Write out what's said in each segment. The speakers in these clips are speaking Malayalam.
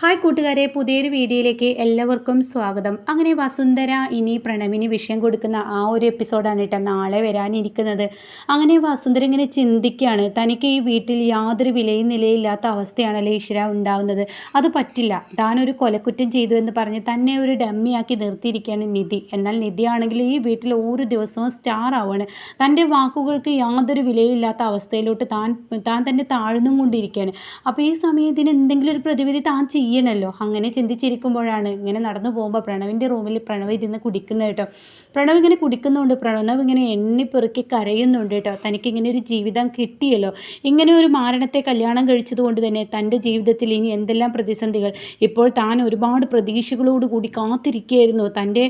ഹായ് കൂട്ടുകാരെ പുതിയൊരു വീഡിയോയിലേക്ക് എല്ലാവർക്കും സ്വാഗതം. അങ്ങനെ വസുന്ധര ഇനി പ്രണവിന് വിഷയം കൊടുക്കുന്ന ആ ഒരു എപ്പിസോഡാണ് കേട്ടോ നാളെ വരാനിരിക്കുന്നത്. അങ്ങനെ വസുന്ധര ഇങ്ങനെ ചിന്തിക്കുകയാണ് തനിക്ക് ഈ വീട്ടിൽ യാതൊരു വിലയും നിലയില്ലാത്ത അവസ്ഥയാണല്ലോ ഈശ്വര ഉണ്ടാവുന്നത്. അത് പറ്റില്ല. താനൊരു കൊലക്കുറ്റം ചെയ്തു എന്ന് പറഞ്ഞ് തന്നെ ഒരു ഡമ്മിയാക്കി നിർത്തിയിരിക്കുകയാണ് നിധി. എന്നാൽ നിധി ആണെങ്കിൽ ഈ വീട്ടിൽ ഓരോ ദിവസവും സ്റ്റാർ ആവുകയാണ്. തന്റെ വാക്കുകൾക്ക് യാതൊരു വിലയില്ലാത്ത അവസ്ഥയിലോട്ട് താൻ താൻ തന്നെ താഴ്ന്നും കൊണ്ടിരിക്കുകയാണ് അപ്പോൾ ഈ സമയത്തിന് എന്തെങ്കിലും ഒരു പ്രതിവിധി താൻ ചെയ്യണമല്ലോ അങ്ങനെ ചിന്തിച്ചിരിക്കുമ്പോഴാണ് ഇങ്ങനെ നടന്നു പോകുമ്പോൾ പ്രണവിന്റെ റൂമിൽ പ്രണവ് ഇരുന്ന് കുടിക്കുന്നത് കേട്ടോ. പ്രണവ് ഇങ്ങനെ കുടിക്കുന്നുണ്ട്. പ്രണവ് ഇങ്ങനെ എണ്ണിപ്പെറുക്കി കരയുന്നുണ്ട് കേട്ടോ. തനിക്ക് ഇങ്ങനെ ഒരു ജീവിതം കിട്ടിയല്ലോ. ഇങ്ങനെ ഒരു മാരണത്തെ കല്യാണം കഴിച്ചതുകൊണ്ട് തന്നെ തന്റെ ജീവിതത്തിൽ ഇനി എന്തെല്ലാം പ്രതിസന്ധികൾ? ഇപ്പോൾ താൻ ഒരുപാട് പ്രതീക്ഷകളോടുകൂടി കാത്തിരിക്കുകയായിരുന്നു. തന്റെ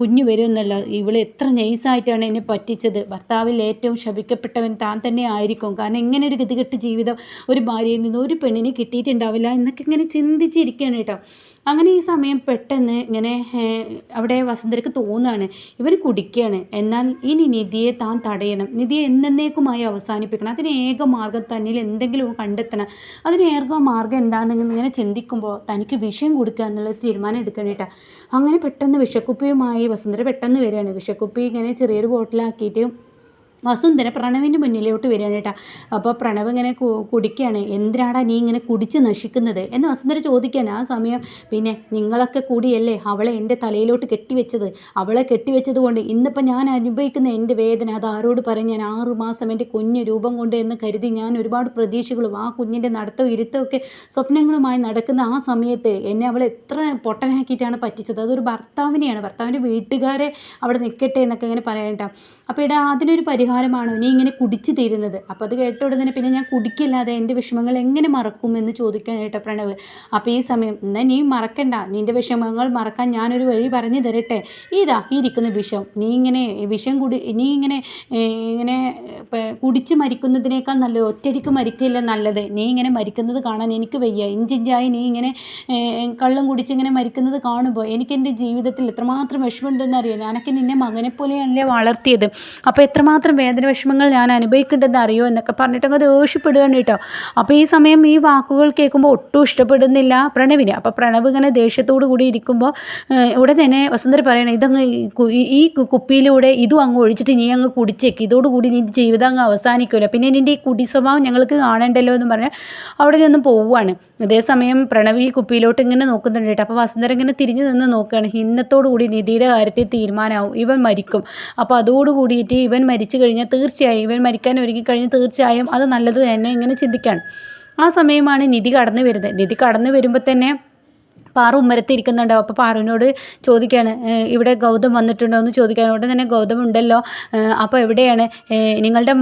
കുഞ്ഞു വരുമെന്നല്ല ഇവൾ എത്ര നൈസായിട്ടാണ് എന്നെ പറ്റിച്ചത്. ഭർത്താവിൽ ഏറ്റവും ശപിക്കപ്പെട്ടവൻ താൻ തന്നെ ആയിരിക്കും. കാരണം ഇങ്ങനെ ഒരു ഗതികെട്ട് ജീവിതം ഒരു ഭാര്യയിൽ നിന്ന് ഒരു പെണ്ണിനെ കിട്ടിയിട്ടുണ്ടാവില്ല എന്നൊക്കെ ഇങ്ങനെ ചിന്തിച്ചിരിക്കുകയാണ് കേട്ടോ. അങ്ങനെ ഈ സമയം പെട്ടെന്ന് ഇങ്ങനെ അവിടെ വസുന്ധരക്ക് തോന്നുകയാണ് ഇവർ കുടിക്കുകയാണ്. എന്നാൽ ഇനി നിധിയെ താൻ തടയണം. നിധിയെ എന്നേക്കുമായി അവസാനിപ്പിക്കണം. അതിന് ഏക മാർഗം തന്നിൽ എന്തെങ്കിലും കണ്ടെത്തണം. അതിന് ഏക മാർഗം എന്താണെന്ന് ഇങ്ങനെ ചിന്തിക്കുമ്പോൾ തനിക്ക് വിഷയം കൊടുക്കുക എന്നുള്ള തീരുമാനം എടുക്കണേട്ടാ അങ്ങനെ പെട്ടെന്ന് വിഷക്കുപ്പിയുമായി വസുന്ധര പെട്ടെന്ന് വരികയാണ്. വിഷക്കുപ്പി ഇങ്ങനെ ചെറിയൊരു ബോട്ടിലാക്കിയിട്ട് വസുന്ധര പ്രണവിന്റെ മുന്നിലോട്ട് വരികയാണ് കേട്ടോ. അപ്പോൾ പ്രണവ് ഇങ്ങനെ കുടിക്കുകയാണ്. എന്തിനാടാ നീ ഇങ്ങനെ കുടിച്ച് നശിക്കുന്നത്? എന്ന് വസുന്ധര ചോദിക്കാൻ ആ സമയം പിന്നെ നിങ്ങളൊക്കെ കൂടിയല്ലേ? അവളെ എന്റെ തലയിലോട്ട് കെട്ടിവെച്ചത്. അവളെ കെട്ടിവെച്ചത് കൊണ്ട് ഇന്നിപ്പോൾ ഞാൻ അനുഭവിക്കുന്ന എന്റെ വേദന അത് ആരോട് പറയും? ഞാൻ ആറു മാസം എന്റെ കുഞ്ഞ് രൂപം കൊണ്ട് എന്ന് കരുതി ഞാൻ ഒരുപാട് പ്രതീക്ഷകളും ആ കുഞ്ഞിന്റെ നടത്തവും ഇരുത്തമൊക്കെ സ്വപ്നങ്ങളുമായി നടക്കുന്ന ആ സമയത്ത് എന്നെ അവൾ എത്ര പൊട്ടനാക്കിയിട്ടാണ് പറ്റിച്ചത്. അതൊരു ഭർത്താവിനെയാണ്. ഭർത്താവിന്റെ വീട്ടുകാരെ അവിടെ നിൽക്കട്ടെ എന്നൊക്കെ ഇങ്ങനെ പറയണ്ട അപ്പോൾ ഇടാ അതിനൊരു പരിഹാരമാണോ നീ ഇങ്ങനെ കുടിച്ചു തീരുന്നത്. അപ്പോൾ അത് കേട്ട ഉടനെ പിന്നെ ഞാൻ കുടിക്കില്ലാതെ എന്റെ വിഷമങ്ങൾ എങ്ങനെ മറക്കും എന്ന് ചോദിക്കാൻ പ്രണവ് അപ്പോൾ ഈ സമയം എന്നാൽ നീ മറക്കണ്ട. നിന്റെ വിഷമങ്ങൾ മറക്കാൻ ഞാനൊരു വഴി പറഞ്ഞു തരട്ടെ. ഇതാ ഈ ഇരിക്കുന്ന വിഷം. നീ ഇങ്ങനെ വിഷം കുടി നീ ഇങ്ങനെ ഇങ്ങനെ കുടിച്ച് മരിക്കുന്നതിനേക്കാൾ നല്ലത് ഒറ്റയടിക്ക് മരിക്കില്ല നല്ലത്? നീ ഇങ്ങനെ മരിക്കുന്നത് കാണാൻ എനിക്ക് വയ്യ. ഇഞ്ചിഞ്ചായി നീ ഇങ്ങനെ കള്ളം കുടിച്ച് ഇങ്ങനെ മരിക്കുന്നത് കാണുമ്പോൾ എനിക്ക് എന്റെ ജീവിതത്തിൽ എത്രമാത്രം വിഷമമുണ്ടെന്ന് അറിയാം? ഞാനൊക്കെ നിന്നെ മകനെ പോലെയല്ലേ വളർത്തിയത്. അപ്പോൾ എത്രമാത്രം വേദന വിഷമങ്ങൾ ഞാൻ അനുഭവിക്കേണ്ടതെന്ന് അറിയോ എന്നൊക്കെ പറഞ്ഞിട്ട് അങ്ങ് ദേഷ്യപ്പെടുകയാണ് കേട്ടോ. അപ്പോൾ ഈ സമയം ഈ വാക്കുകൾ കേൾക്കുമ്പോൾ ഒട്ടും ഇഷ്ടപ്പെടുന്നില്ല പ്രണവിന്. അപ്പോൾ പ്രണവ് ഇങ്ങനെ ദേഷ്യത്തോടു കൂടി ഇരിക്കുമ്പോൾ ഇവിടെ തന്നെ വസുന്ധര പറയണം ഇതങ്ങ് ഈ കുപ്പിയിലൂടെ ഇതും അങ്ങ് ഒഴിച്ചിട്ട് നീ അങ്ങ് കുടിച്ചേക്ക്. ഇതോടുകൂടി നീ ജീവിതം അങ്ങ് അവസാനിക്കില്ല പിന്നെ നിന്റെ ഈ കുടി സ്വഭാവം ഞങ്ങൾക്ക് കാണണ്ടല്ലോ എന്ന് പറഞ്ഞാൽ അവിടെ നിന്നും പോവുകയാണ്. അതേസമയം പ്രണവി കുപ്പിയിലോട്ട് ഇങ്ങനെ നോക്കുന്നുണ്ട് കേട്ടോ. അപ്പോൾ വസുന്ധര ഇങ്ങനെ തിരിഞ്ഞു നിന്ന് നോക്കുകയാണ്. ഇന്നത്തോടു കൂടി നിധിയുടെ കാര്യത്തിൽ തീരുമാനമാവും. ഇവൻ മരിക്കും. അപ്പോൾ അതോടുകൂടിയിട്ട് കൂടിയിട്ട് ഇവൻ മരിച്ചു കഴിഞ്ഞാൽ തീർച്ചയായും ഇവൻ മരിക്കാൻ ഒരുങ്ങി കഴിഞ്ഞാൽ തീർച്ചയായും അത് നല്ലത് തന്നെ ഇങ്ങനെ ചിന്തിക്കാൻ ആ സമയമാണ് നിധി കടന്നു വരുന്നത്. നിധി കടന്നു വരുമ്പോൾ തന്നെ പാറു ഉമ്മരത്തിരിക്കുന്നുണ്ടാവും അപ്പോൾ പാറുവിനോട് ചോദിക്കുകയാണ് ഇവിടെ ഗൗതം വന്നിട്ടുണ്ടോ? എന്ന് ചോദിക്കാൻ ഉടനെ തന്നെ ഗൗതം ഉണ്ടല്ലോ. അപ്പോൾ എവിടെയാണ്? നിങ്ങളുടെ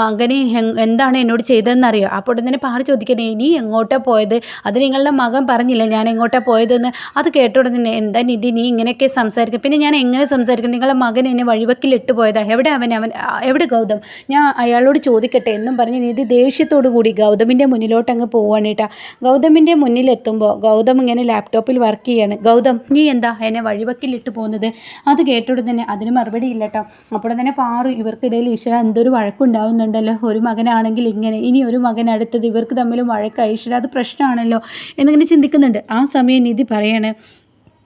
മകന് എന്താണ് എന്നോട് ചെയ്തതെന്ന് അറിയോ അപ്പോൾ ഉടനെ തന്നെ പാറു ചോദിക്കണേ നീ എങ്ങോട്ടാണ് പോയത്? അത് നിങ്ങളുടെ മകൻ പറഞ്ഞില്ല ഞാൻ എങ്ങോട്ടാണ് പോയതെന്ന്? അത് കേട്ട ഉടനെ എന്താ നിധി നീ ഇങ്ങനെയൊക്കെ സംസാരിക്കും പിന്നെ ഞാൻ എങ്ങനെ സംസാരിക്കും നിങ്ങളുടെ മകൻ എന്നെ വഴിവക്കിലിട്ട് പോയതാ. എവിടെ അവൻ? അവൻ എവിടെ ഗൗതം? ഞാൻ അയാളോട് ചോദിക്കട്ടെ എന്നും പറഞ്ഞ് നിധി ദേഷ്യത്തോടു കൂടി ഗൗതമിന്റെ മുന്നിലോട്ട് അങ്ങ് പോവാണ് കേട്ടോ. ഗൗതമിന്റെ മുന്നിലെത്തുമ്പോൾ ഗൗതം ഇങ്ങനെ ലാപ്ടോപ്പ് ഷോപ്പിൽ വർക്ക് ചെയ്യാണ്. ഗൗതം നീ എന്താ എന്നെ വഴിവക്കിലിട്ട് പോകുന്നത്? അത് കേട്ടോട് തന്നെ അതിന് മറുപടി ഇല്ല കേട്ടോ അപ്പോൾ തന്നെ പാറു ഇവർക്കിടയിൽ ഈശ്വര എന്തൊരു വഴക്കുണ്ടാവുന്നുണ്ടല്ലോ. ഒരു മകനാണെങ്കിൽ ഇങ്ങനെ ഇനി ഒരു മകൻ അടുത്തത് ഇവർക്ക് തമ്മിലും വഴക്കായി ഈശ്വര അത് പ്രശ്നമാണല്ലോ. എന്നിങ്ങനെ ചിന്തിക്കുന്നുണ്ട്. ആ സമയം നിധി പറയാണ്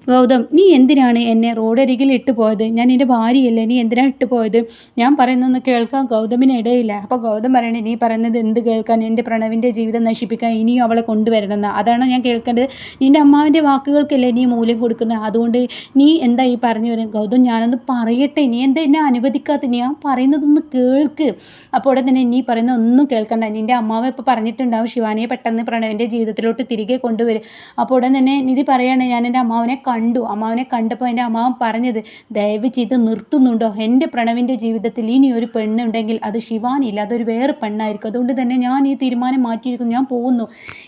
ഗൗതം നീ എന്തിനാണ് എന്നെ റോഡരികിൽ ഇട്ട് പോയത്? ഞാൻ എന്റെ ഭാര്യയല്ലേ നീ എന്തിനാണ് ഇട്ട് പോയത്? ഞാൻ പറയുന്നൊന്ന് കേൾക്കാൻ ഗൗതമിന് ഇടയില്ല. അപ്പോൾ ഗൗതം പറയണേ നീ പറയുന്നത് എന്ത് കേൾക്കാൻ? എന്റെ പ്രണവിന്റെ ജീവിതം നശിപ്പിക്കാൻ ഇനിയും അവളെ കൊണ്ടുവരണമെന്ന്. അതാണ് ഞാൻ കേൾക്കേണ്ടത്. നിന്റെ അമ്മാവിന്റെ വാക്കുകൾക്കല്ലേ നീ മൂല്യം കൊടുക്കുന്നത് അതുകൊണ്ട് നീ എന്താ ഈ പറഞ്ഞു വരും ഗൗതം ഞാനൊന്ന് പറയട്ടെ നീ എന്താ എന്നെ അനുവദിക്കാത്ത ഞാൻ പറയുന്നതൊന്ന് കേൾക്ക്. അപ്പോൾ ഉടനെ തന്നെ നീ പറയുന്ന ഒന്നും കേൾക്കണ്ട. നിന്റെ അമ്മാവ് ഇപ്പോൾ പറഞ്ഞിട്ടുണ്ടാവും ശിവാനിയെ പെട്ടെന്ന് പ്രണവിന്റെ ജീവിതത്തിലോട്ട് തിരികെ കൊണ്ടുവരും. അപ്പോൾ ഉടൻ തന്നെ നിധി പറയുകയാണ് ഞാൻ എന്റെ അമ്മാവനെ കണ്ടു. അമ്മാവനെ കണ്ടപ്പോൾ എന്റെ അമ്മാവൻ പറഞ്ഞത് ദയവ് ചെയ്ത് നിർത്തുന്നുണ്ടോ? എന്റെ പ്രണവിന്റെ ജീവിതത്തിൽ ഇനി ഒരു പെണ്ണുണ്ടെങ്കിൽ അത് ശിവാനില്ല. അതൊരു വേറെ പെണ്ണായിരിക്കും. അതുകൊണ്ട് തന്നെ ഞാൻ ഈ തീരുമാനം മാറ്റിയിരിക്കുന്നു. ഞാൻ പോകുന്നു.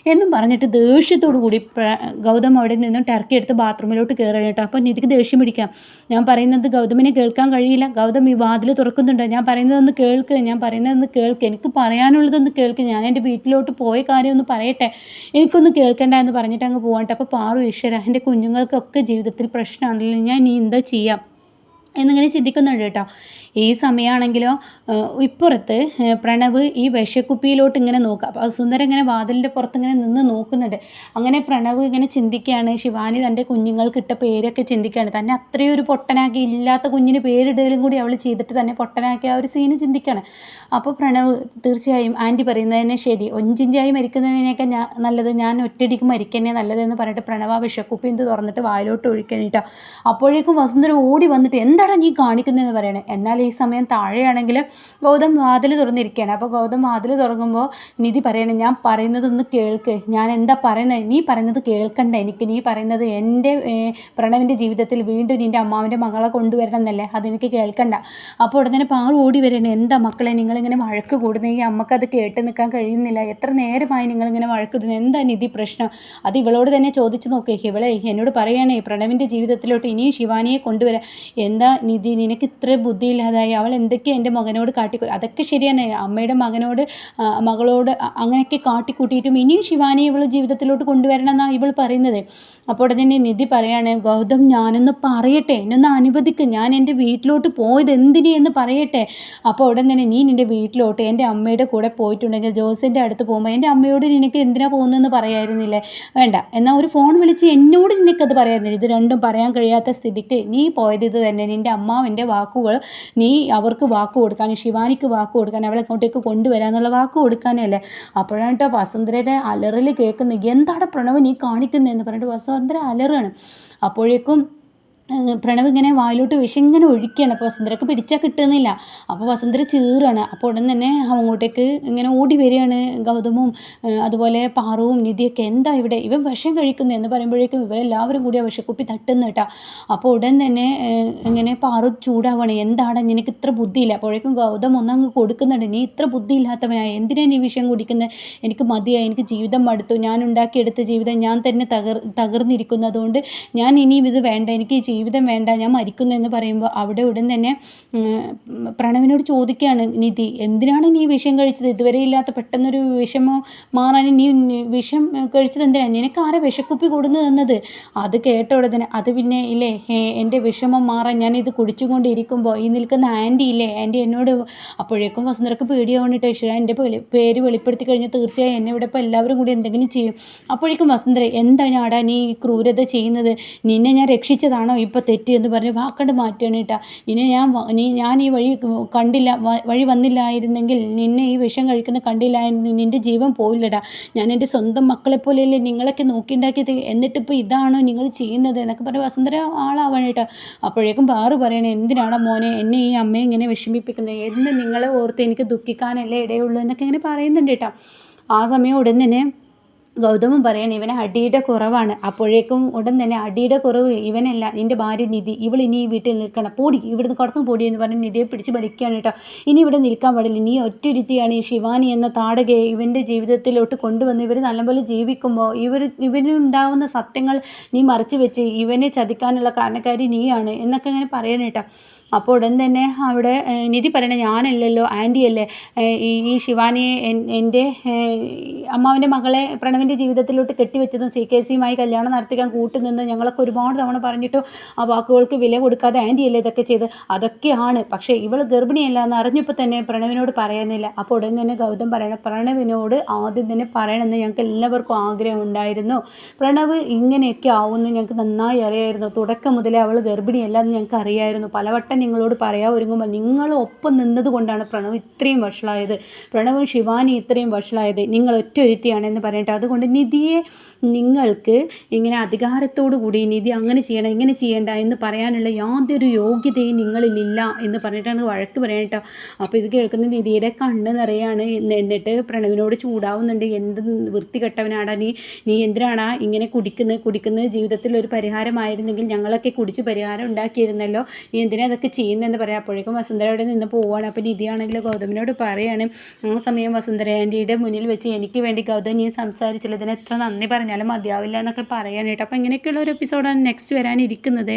എന്നും പറഞ്ഞിട്ട് ദേഷ്യത്തോടു കൂടി ഗൗതം അവിടെ നിന്നും ടർക്കി എടുത്ത് ബാത്റൂമിലോട്ട് കയറണം കേട്ടോ. അപ്പോൾ നിധിക്ക് ദേഷ്യം പിടിക്കാം. ഞാൻ പറയുന്നത് ഗൗതമിനെ കേൾക്കാൻ കഴിയില്ല. ഗൗതം ഈ വാതിൽ തുറക്കുന്നുണ്ട്. ഞാൻ പറയുന്നതൊന്ന് കേൾക്ക്. ഞാൻ പറയുന്നതൊന്ന് കേൾക്ക്. എനിക്ക് പറയാനുള്ളതൊന്ന് കേൾക്ക്. ഞാൻ എന്റെ വീട്ടിലോട്ട് പോയ കാര്യം ഒന്ന് പറയട്ടെ. എനിക്കൊന്ന് കേൾക്കണ്ട എന്ന് പറഞ്ഞിട്ട് അങ്ങ് പോകട്ടെ അപ്പോൾ പാറു ഈശ്വര എന്റെ കുഞ്ഞുങ്ങൾക്കൊക്കെ ജീവിതത്തിൽ പ്രശ്നമാണല്ലോ ഞാൻ ഇനി എന്താ ചെയ്യാം എന്നിങ്ങനെ ചിന്തിക്കുന്നുണ്ട് കേട്ടോ. ഈ സമയമാണെങ്കിലോ ഇപ്പുറത്ത് പ്രണവ് ഈ വിഷക്കുപ്പിയിലോട്ട് ഇങ്ങനെ നോക്കുക. അപ്പോൾ സുന്ദരം ഇങ്ങനെ വാതിലിന്റെ പുറത്ത് ഇങ്ങനെ നിന്ന് നോക്കുന്നുണ്ട്. അങ്ങനെ പ്രണവ് ഇങ്ങനെ ചിന്തിക്കുകയാണ്. ശിവാനി തന്റെ കുഞ്ഞുങ്ങൾക്ക് ഇട്ട പേരൊക്കെ ചിന്തിക്കുകയാണ്. തന്നെ അത്രയും ഒരു പൊട്ടനാക്കി ഇല്ലാത്ത കുഞ്ഞിന് പേരിടലും കൂടി അവൾ ചെയ്തിട്ട് തന്നെ പൊട്ടനാക്കി ആ ഒരു സീന് ചിന്തിക്കുകയാണ്. അപ്പോൾ പ്രണവ് തീർച്ചയായും ആന്റി പറയുന്നതന്നെ ശരി. ഒഞ്ചിഞ്ചായി മരിക്കുന്നതിനേക്കാൾ ഞാൻ നല്ലത് ഞാൻ ഒറ്റയടിക്ക് മരിക്കന്നെ നല്ലതെന്ന് പറഞ്ഞിട്ട് പ്രണവ് ആ വിഷക്കുപ്പി എന്ത് തുറന്നിട്ട് വായിലോട്ട് ഒഴിക്കണിട്ടോ അപ്പോഴേക്കും വസുന്ധര ഓടി വന്നിട്ട് എന്താണ് നീ കാണിക്കുന്നതെന്ന് പറയണേ? എന്നാൽ ഈ സമയം താഴെയാണെങ്കിൽ ഗൗതം വാതിൽ തുറന്നിരിക്കുകയാണ്. അപ്പോൾ ഗൗതം വാതിൽ തുറങ്ങുമ്പോൾ നിധി പറയണേ ഞാൻ പറയുന്നതൊന്ന് കേൾക്ക്. ഞാൻ എന്താ പറയുന്നത്? നീ പറയുന്നത് കേൾക്കണ്ട എനിക്ക്. നീ പറയുന്നത് എന്റെ പ്രണവിന്റെ ജീവിതത്തിൽ വീണ്ടും നിന്റെ അമ്മാവിന്റെ മകളെ കൊണ്ടുവരണം എന്നല്ലേ? അതെനിക്ക് കേൾക്കണ്ട. അപ്പോൾ ഉടനെ പാറു ഓടി വരണേ എന്താ മക്കളെ നിങ്ങളിങ്ങനെ വഴക്ക് കൂടുന്നെങ്കിൽ അമ്മക്കത് കേട്ട് നിൽക്കാൻ കഴിയുന്നില്ല. എത്ര നേരമായി നിങ്ങളിങ്ങനെ വഴക്കിടുന്നു എന്താ നിധി പ്രശ്നം? അത് ഇവളോട് തന്നെ ചോദിച്ചു നോക്കേ. ഇവളെ എന്നോട് പറയണേ പ്രണവിന്റെ ജീവിതത്തിലോട്ട് ഇനിയും ശിവാനിയെ കൊണ്ടുവരാം. എന്താ നിധി? നിനക്ക് ഇത്ര ബുദ്ധിയില്ലാതായി അവൾ എന്തൊക്കെയാണ് എന്റെ മകനോട് കാട്ടി അതൊക്കെ ശരിയാണ് അമ്മയുടെ മകനോട് മകളോട് അങ്ങനെയൊക്കെ കാട്ടിക്കൂട്ടിയിട്ടും ഇനിയും ശിവാനി ഇവൾ ജീവിതത്തിലോട്ട് കൊണ്ടുവരണം എന്നാണ് ഇവൾ പറയുന്നത്. അപ്പോൾ തന്നെ നിധി പറയാണ് ഗൗതം ഞാനൊന്ന് പറയട്ടെ. എന്നൊന്ന് അനുവദിക്ക്. ഞാൻ എന്റെ വീട്ടിലോട്ട് പോയത് എന്തിനു എന്ന് പറയട്ടെ. അപ്പോൾ ഉടൻ തന്നെ നീ നിന്റെ വീട്ടിലോട്ട് എന്റെ അമ്മയുടെ കൂടെ പോയിട്ടുണ്ടെങ്കിൽ ജോസിന്റെ അടുത്ത് പോകുമ്പോൾ എന്റെ അമ്മയോട് നിനക്ക് എന്തിനാ പോകുന്നതെന്ന് പറയായിരുന്നില്ലേ? വേണ്ട. എന്നാൽ ഒരു ഫോൺ വിളിച്ച് എന്നോട് നിനക്കത് പറയായിരുന്നില്ല? ഇത് രണ്ടും പറയാൻ കഴിയാത്ത സ്ഥിതിക്ക് നീ പോയത് ഇത് തന്നെ. നിന്റെ അമ്മാവന്റെ വാക്കുകൾ നീ അവർക്ക് വാക്ക് കൊടുക്കാൻ ശിവാനിക്ക് വാക്ക് കൊടുക്കാൻ അവളെ അങ്ങോട്ടേക്ക് കൊണ്ടുവരാന്നുള്ള വാക്ക് കൊടുക്കാനല്ലേ? അപ്പോഴാണ് കേട്ടോ വസുന്ധരയുടെ അലറിൽ കേൾക്കുന്നത്. എന്താണ് പ്രണവ് നീ കാണിക്കുന്നതെന്ന് പറഞ്ഞിട്ട് വസുന്ധര അലറാണ് അപ്പോഴേക്കും പ്രണവ് ഇങ്ങനെ വായിലോട്ട് വിഷം ഇങ്ങനെ ഒഴിക്കുകയാണ് അപ്പോൾ വസുന്ധരക്ക് പിടിച്ചാൽ കിട്ടുന്നില്ല. അപ്പോൾ വസന്തര ചീറാണ്. അപ്പോൾ ഉടൻ തന്നെ അങ്ങോട്ടേക്ക് ഇങ്ങനെ ഓടി വരികയാണ് ഗൗതമും അതുപോലെ പാറുവും നിധിയൊക്കെ. എന്താ ഇവിടെ? ഇവൻ വിഷം കഴിക്കുന്നു എന്ന് പറയുമ്പോഴേക്കും ഇവരെല്ലാവരും കൂടി ആ വിഷക്കുപ്പി തട്ടുന്ന കേട്ടോ. അപ്പോൾ ഉടൻ തന്നെ ഇങ്ങനെ പാറു ചൂടാവണം. എന്താണ് നിനക്ക് ഇത്ര ബുദ്ധിയില്ല? അപ്പോഴേക്കും ഗൗതം ഒന്നങ്ങ് കൊടുക്കുന്നുണ്ട്. നീ ഇത്ര ബുദ്ധിയില്ലാത്തവനായ എന്തിനാണ് നീ വിഷം കുടിക്കുന്നത്? എനിക്ക് മതിയായി. എനിക്ക് ജീവിതം മടുത്തു. ഞാൻ ഉണ്ടാക്കിയെടുത്ത ജീവിതം ഞാൻ തന്നെ തകർ തകർന്നിരിക്കുന്നു. അതുകൊണ്ട് ഞാൻ ഇനിയും ഇത് വേണ്ട. എനിക്ക് ജീവിതം വേണ്ട ഞാൻ മരിക്കുന്നു എന്ന് പറയുമ്പോൾ അവിടെ ഉടൻ തന്നെ പ്രണവിനോട് ചോദിക്കുകയാണ് നിധി എന്തിനാണ് നീ വിഷം കഴിച്ചത്? ഇതുവരെ ഇല്ലാത്ത പെട്ടെന്നൊരു വിഷമോ മാറാൻ നീ വിഷം കഴിച്ചത് എന്തിനാണ് നിനക്ക് ആരെ വിഷക്കുപ്പി കൊടുന്നു തന്നത്? അത് കേട്ട ഉടനെ അത് പിന്നെ ഇല്ലേ എന്റെ വിഷമം മാറാൻ ഞാൻ ഇത് കുടിച്ചുകൊണ്ടിരിക്കുമ്പോൾ ഈ നിൽക്കുന്ന ആന്റി ഇല്ലേ? ആന്റി എന്നോട് അപ്പോഴേക്കും വസുന്ധരക്ക് പേടിയാവണിട്ട് ഈശ്വര. എന്റെ പേര് വെളിപ്പെടുത്തി കഴിഞ്ഞാൽ തീർച്ചയായും എന്നെ ഇവിടെ ഇപ്പോൾ എല്ലാവരും കൂടി എന്തെങ്കിലും ചെയ്യും. അപ്പോഴേക്കും വസുന്ധര എന്താണ് ആടാ നീ ക്രൂരത ചെയ്യുന്നത്? നിന്നെ ഞാൻ രക്ഷിച്ചതാണോ? ഇപ്പോൾ തെറ്റിയെന്ന് എന്ന് പറഞ്ഞ് വാക്കണ്ട് മാറ്റണം കേട്ടോ ഇനി ഞാൻ നീ ഞാൻ ഈ വഴി കണ്ടില്ല വഴി വന്നില്ലായിരുന്നെങ്കിൽ നിന്നെ ഈ വിഷം കഴിക്കുന്ന കണ്ടില്ലായിരുന്നു നിന്റെ ജീവൻ പോയില്ലടാ ഞാൻ എന്റെ സ്വന്തം മക്കളെ പോലെയല്ലേ നിങ്ങളൊക്കെ നോക്കിണ്ടാക്കിയത്? എന്നിട്ടിപ്പോൾ ഇതാണോ നിങ്ങൾ ചെയ്യുന്നത്? എന്നൊക്കെ പറഞ്ഞ് വസുന്ധര ആളാവണം കേട്ടോ അപ്പോഴേക്കും ബാറ് പറയണേ എന്തിനാണ് മോനെ എന്നെ ഈ അമ്മയെ ഇങ്ങനെ വിഷമിപ്പിക്കുന്നത് എന്ന് നിങ്ങളെ ഓർത്ത് എനിക്ക് ദുഃഖിക്കാനല്ലേ ഇടയുള്ളൂ എന്നൊക്കെ ഇങ്ങനെ പറയുന്നുണ്ട് കേട്ടോ ആ സമയം ഉടൻ തന്നെ ഗൗതമൻ പറയണം ഇവന് അടിയുടെ കുറവാണ്. അപ്പോഴേക്കും ഉടൻ തന്നെ അടിയുടെ കുറവ് ഇവനല്ല നിന്റെ ഭാര്യ നിധി. ഇവൾ ഇനി ഈ വീട്ടിൽ നിൽക്കണം. പൊടി ഇവിടുന്ന് കടന്നു പൊടി എന്ന് പറഞ്ഞ് നിധിയെ പിടിച്ച് വലിക്കുകയാണ് കേട്ടോ. ഇനി ഇവിടെ നിൽക്കാൻ പാടില്ല. നീ ഒറ്റരുത്തിയാണ് ഈ ശിവാനി എന്ന താടകയെ ഇവന്റെ ജീവിതത്തിലോട്ട് കൊണ്ടുവന്ന് ഇവർ നല്ലപോലെ ജീവിക്കുമ്പോൾ ഇവർ ഇവനുണ്ടാവുന്ന സത്യങ്ങൾ നീ മറച്ചു വെച്ച് ഇവനെ ചതിക്കാനുള്ള കാരണക്കാരി നീയാണ് എന്നൊക്കെ ഇങ്ങനെ പറയണം കേട്ടോ. അപ്പോൾ ഉടൻ തന്നെ അവിടെ നിധി പറയണേ ഞാനല്ലല്ലോ ആന്റി അല്ലേ ഈ ശിവാനിയെ എന്റെ അമ്മാവിന്റെ മകളെ പ്രണവിന്റെ ജീവിതത്തിലോട്ട് കെട്ടിവെച്ചതും സി കെ സിയുമായി കല്യാണം നടത്തിക്കാൻ കൂട്ടുനിന്ന് ഞങ്ങളൊക്കെ ഒരുപാട് തവണ പറഞ്ഞിട്ട് ആ വാക്കുകൾക്ക് വില കൊടുക്കാതെ ആന്റി അല്ലേ ഇതൊക്കെ ചെയ്ത്. അതൊക്കെയാണ്. പക്ഷേ ഇവൾ ഗർഭിണിയല്ല എന്ന് അറിഞ്ഞപ്പോൾ തന്നെ പ്രണവിനോട് പറയുന്നില്ല അപ്പോൾ ഉടൻ തന്നെ ഗൗതം പറയണം പ്രണവിനോട് ആദ്യം തന്നെ പറയണമെന്ന് ഞങ്ങൾക്ക് എല്ലാവർക്കും ആഗ്രഹം ഉണ്ടായിരുന്നു. പ്രണവ് ഇങ്ങനെയൊക്കെ ആവുമെന്ന് ഞങ്ങൾക്ക് നന്നായി അറിയായിരുന്നു. തുടക്കം മുതലേ അവൾ ഗർഭിണിയല്ല എന്ന് ഞങ്ങൾക്ക് അറിയായിരുന്നു. പലവട്ടം നിങ്ങളോട് പറയാൻ ഒരുങ്ങുമ്പോൾ നിങ്ങൾ ഒപ്പം നിന്നതുകൊണ്ടാണ് പ്രണവ് ഇത്രയും വഷളായത്. പ്രണവും ശിവാനി ഇത്രയും വഷളായത്. നിങ്ങൾ ഒറ്റ ഒരുത്തിയാണെന്ന് പറയട്ടെ അതുകൊണ്ട് നിധിയെ നിങ്ങൾക്ക് ഇങ്ങനെ അധികാരത്തോടു കൂടി നിധി അങ്ങനെ ചെയ്യണം ഇങ്ങനെ ചെയ്യേണ്ട എന്ന് പറയാനുള്ള യാതൊരു യോഗ്യതയും നിങ്ങളിലില്ല എന്ന് പറഞ്ഞിട്ടാണ് വഴക്ക് പറയട്ടോ അപ്പോൾ ഇത് കേൾക്കുന്ന നിധിയുടെ കണ്ണ് നിറയാണ്. എന്നിട്ട് പ്രണവിനോട് ചൂടാവുന്നുണ്ട്. എന്ത് വൃത്തികെട്ടവനാടാ നീ? നീ എന്തിനാടാ ഇങ്ങനെ കുടിക്കുന്നത്? കുടിക്കുന്നത് ജീവിതത്തിൽ ഒരു പരിഹാരമായിരുന്നെങ്കിൽ ഞങ്ങളൊക്കെ കുടിച്ച് പരിഹാരം ഉണ്ടാക്കിയിരുന്നല്ലോ. നീ എന്തിനാ അതൊക്കെ ചെയ്യുന്നതെന്ന് പറയാം. അപ്പോഴേക്കും വസുന്ധര അവിടെ നിന്ന് പോവുകയാണ് അപ്പോൾ നിധിയാണെങ്കിൽ ഗൗതമിനോട് പറയാണ് ആ സമയം വസുന്ധര ആന്റിയുടെ മുന്നിൽ വെച്ച് എനിക്ക് വേണ്ടി ഗൗതം നീ സംസാരിച്ചുള്ളതിന് എത്ര നന്ദി പറഞ്ഞാലും മതിയാവില്ല എന്നൊക്കെ പറയാനായിട്ട് അപ്പോൾ ഇങ്ങനെയൊക്കെയുള്ള ഒരു എപ്പിസോഡാണ് നെക്സ്റ്റ് വരാനിരിക്കുന്നത്.